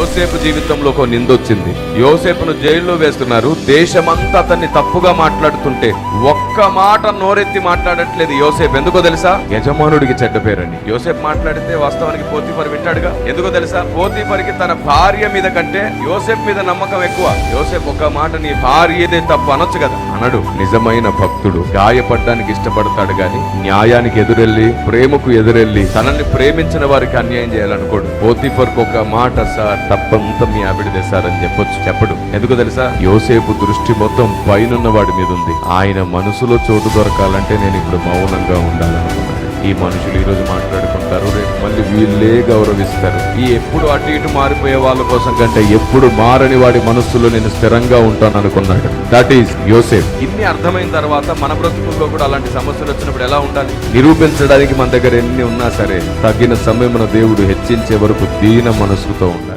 యోసేపు జీవితంలో ఒక నిందొచ్చింది. యోసేపును జైల్లో వేస్తున్నారు. దేశమంతా అతన్ని తప్పుగా మాట్లాడుతుంటే ఒక్క మాట నోరెత్తి మాట్లాడట్లేదు యోసేపు. ఎందుకో తెలుసా? యజమానుడికి చెడ్డ పేరని యోసేపు మాట్లాడితే వాస్తవానికి పోతీఫర్ వింటాడుగా? ఎందుకో తెలుసా? పోతీఫర్కి తన భార్య మీద కంటే యోసేపు మీద నమ్మకం ఎక్కువ. యోసేపు ఒక మాట నీ భార్యదే తప్పు అనొచ్చు కదా? అనడు. నిజమైన భక్తుడు. గాయపడడానికి ఇష్టపడతాడు గాని న్యాయానికి ఎదురెళ్ళి ప్రేమకు ఎదురెళ్ళి తనని ప్రేమించిన వారికి అన్యాయం చేయాలనుకోడు. పోతీఫర్కి ఒక మాట సార్ తప్పంతా మీ ఆవిడదే సార్ అని చెప్పొచ్చు. చెప్పడు. ఎందుకు తెలుసా? యోసేపు దృష్టి మొత్తం పైనున్న వాడి మీద ఉంది. ఆయన మనసులో చోటు దొరకాలంటే నేను ఇప్పుడు మౌనంగా ఉండాలనుకున్నాను. ఈ మనుషులు ఈ రోజు మాట్లాడుకుంటారు రేపు మళ్ళీ వీళ్ళే గౌరవిస్తారు. ఈ ఎప్పుడు అటు ఇటు మారిపోయే వాళ్ళ కోసం కంటే ఎప్పుడు మారని వాడి మనస్సులో నేను స్థిరంగా ఉంటాను అనుకున్నాడు దట్ ఈస్ యోసేఫ్ ఇన్ని అర్థమైన తర్వాత మన బ్రతుకుల్లో కూడా అలాంటి సమస్యలు వచ్చినప్పుడు ఎలా ఉండాలి? నిరూపించడానికి మన దగ్గర ఎన్ని ఉన్నా సరే తగిన సమయమున దేవుడు హెచ్చించే వరకు దీన మనసుతో ఉండాలి.